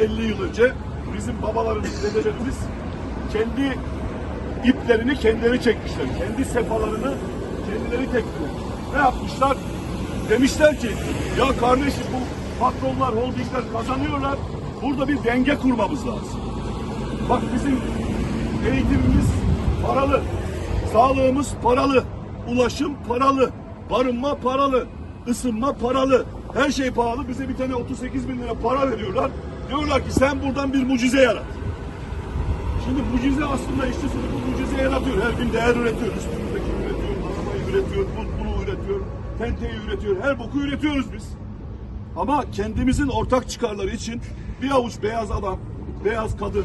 50 yıl önce bizim babalarımız, dedelerimiz kendi iplerini kendileri çekmişler. Kendi sefalarını kendileri tektiler. Ne yapmışlar? Demişler ki ya kardeşim bu patronlar, holdingler kazanıyorlar. Burada bir denge kurmamız lazım. Bak bizim eğitimimiz paralı, sağlığımız paralı, ulaşım paralı, barınma paralı, ısınma paralı. Her şey pahalı. Bize bir tane 38 bin lira para veriyorlar. Diyorlar ki sen buradan bir mucize yarat. Şimdi mucize aslında işçi sınıfı mucize yaratıyor. Her gün değer üretiyor. Üstümüzdeki üretiyor, arabayı üretiyor, bu- bunu üretiyor, tenteyi üretiyor. Her boku üretiyoruz biz. Ama kendimizin ortak çıkarları için bir avuç beyaz adam, beyaz kadın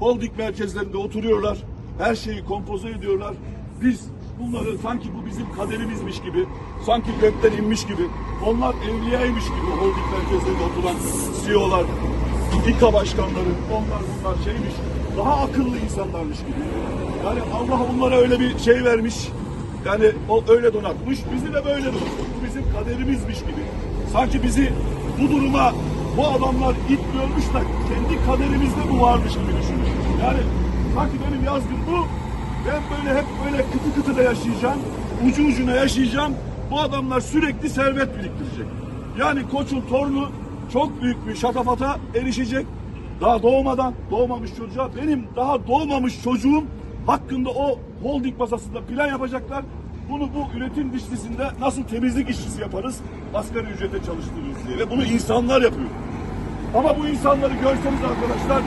holding merkezlerinde oturuyorlar. Her şeyi kompoze ediyorlar. Biz bunları sanki bu bizim kaderimizmiş gibi, sanki gökten inmiş gibi, onlar evliyaymış gibi holding merkezlerinde oturan CEO'lar, İKA başkanları, onlar bunlar şeymiş, daha akıllı insanlarmış gibi. Yani Allah onlara öyle bir şey vermiş, yani o öyle donatmış, bizi de böyle donatmış. Bu bizim kaderimizmiş gibi. Sanki bizi bu duruma bu adamlar itmiyormuş da kendi kaderimizde bu varmış gibi düşünüyor. Yani sanki benim yazgım bu. Ben böyle hep böyle kıtı kıtı da yaşayacağım. Ucu ucuna yaşayacağım. Bu adamlar sürekli servet biriktirecek. Yani koçun torunu çok büyük bir şatafata erişecek. Daha doğmadan doğmamış çocuğa benim daha doğmamış çocuğum hakkında o holding masasında plan yapacaklar. Bunu bu üretim dişlisinde nasıl temizlik işçisi yaparız? Asgari ücrete çalıştırırız diye. Ve bunu insanlar yapıyor. Ama bu insanları görseniz arkadaşlar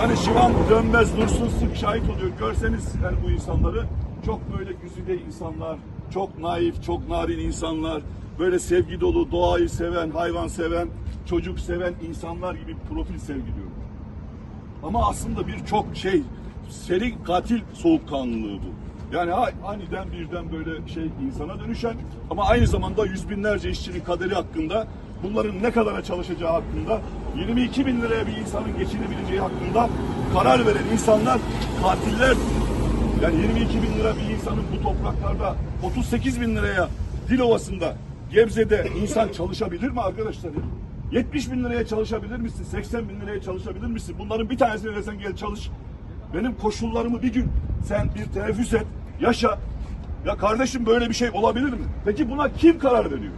yani Şivan dönmez dursun sık şahit oluyor. Görseniz yani bu insanları çok böyle güzide insanlar, çok naif, çok narin insanlar, böyle sevgi dolu, doğayı seven, hayvan seven, çocuk seven insanlar gibi profil sergiliyor. Ama aslında birçok şey seri katil soğukkanlılığı bu. Yani aniden birden böyle şey insana dönüşen ama aynı zamanda yüz binlerce işçinin kaderi hakkında bunların ne kadara çalışacağı hakkında 22 bin liraya bir insanın geçinebileceği hakkında karar veren insanlar katiller. Yani 22 bin lira bir insanın bu topraklarda 38 bin liraya Dilovası'nda Gebze'de insan çalışabilir mi arkadaşlar? Ya? 70 bin liraya çalışabilir misin? 80 bin liraya çalışabilir misin? Bunların bir tanesini versen gel çalış. Benim koşullarımı bir gün sen bir teneffüs et, yaşa. Ya kardeşim böyle bir şey olabilir mi? Peki buna kim karar veriyor?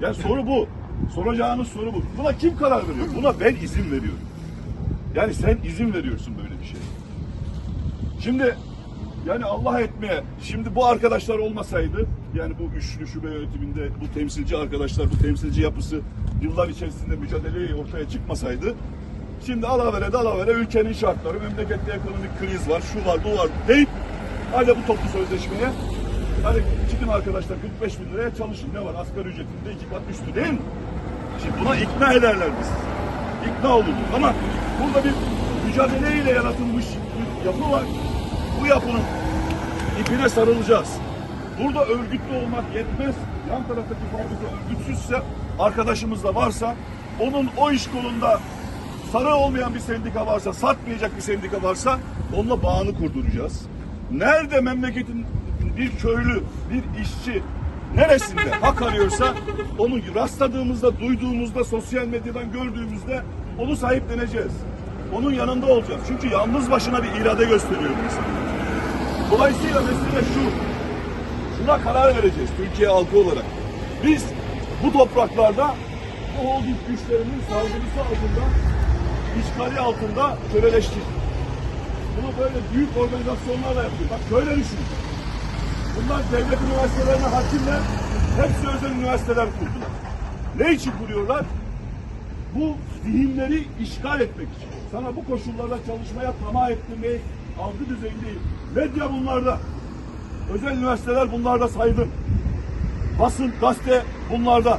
Yani soru bu. Soracağınız soru bu. Buna kim karar veriyor? Buna ben izin veriyorum. Yani sen izin veriyorsun böyle bir şeye. Şimdi yani Allah etmeye şimdi bu arkadaşlar olmasaydı yani bu üçlü şube yönetiminde bu temsilci arkadaşlar bu temsilci yapısı yıllar içerisinde mücadeleyi ortaya çıkmasaydı şimdi alavere de alavere ülkenin şartları memlekette ekonomik kriz var şu var bu var deyip hala bu toplu sözleşmeye hadi çıkın arkadaşlar 45 bin liraya çalışın ne var asgari ücretinde iki kat üstü değil mi? Şimdi buna ikna ederler biz. İkna oluruz ama burada bir mücadeleyle yaratılmış bir yapı var. Bu yapının ipine sarılacağız. Burada örgütlü olmak yetmez. Yan taraftaki fabrika örgütsüzse, arkadaşımız da varsa, onun o iş kolunda sarı olmayan bir sendika varsa, satmayacak bir sendika varsa onunla bağını kurduracağız. Nerede memleketin bir köylü, bir işçi neresinde hak arıyorsa onu rastladığımızda, duyduğumuzda, sosyal medyadan gördüğümüzde onu sahipleneceğiz. Onun yanında olacağız. Çünkü yalnız başına bir irade gösteriyor insan. Dolayısıyla mesele şu. Şuna karar vereceğiz Türkiye halkı olarak. Biz bu topraklarda bu holding güçlerinin saldırısı altında, işgali altında köleleştik. Bunu böyle büyük organizasyonlarla yapıyor. Bak şöyle düşünün. Bunlar devlet üniversitelerine hakimler, hepsi özel üniversiteler kurdular. Ne için kuruyorlar? Bu zihinleri işgal etmek için. Sana bu koşullarda çalışmaya tamah ettirmeyi algı düzeyindeyim. Medya bunlarda. Özel üniversiteler bunlarda saydın. Basın, gazete bunlarda.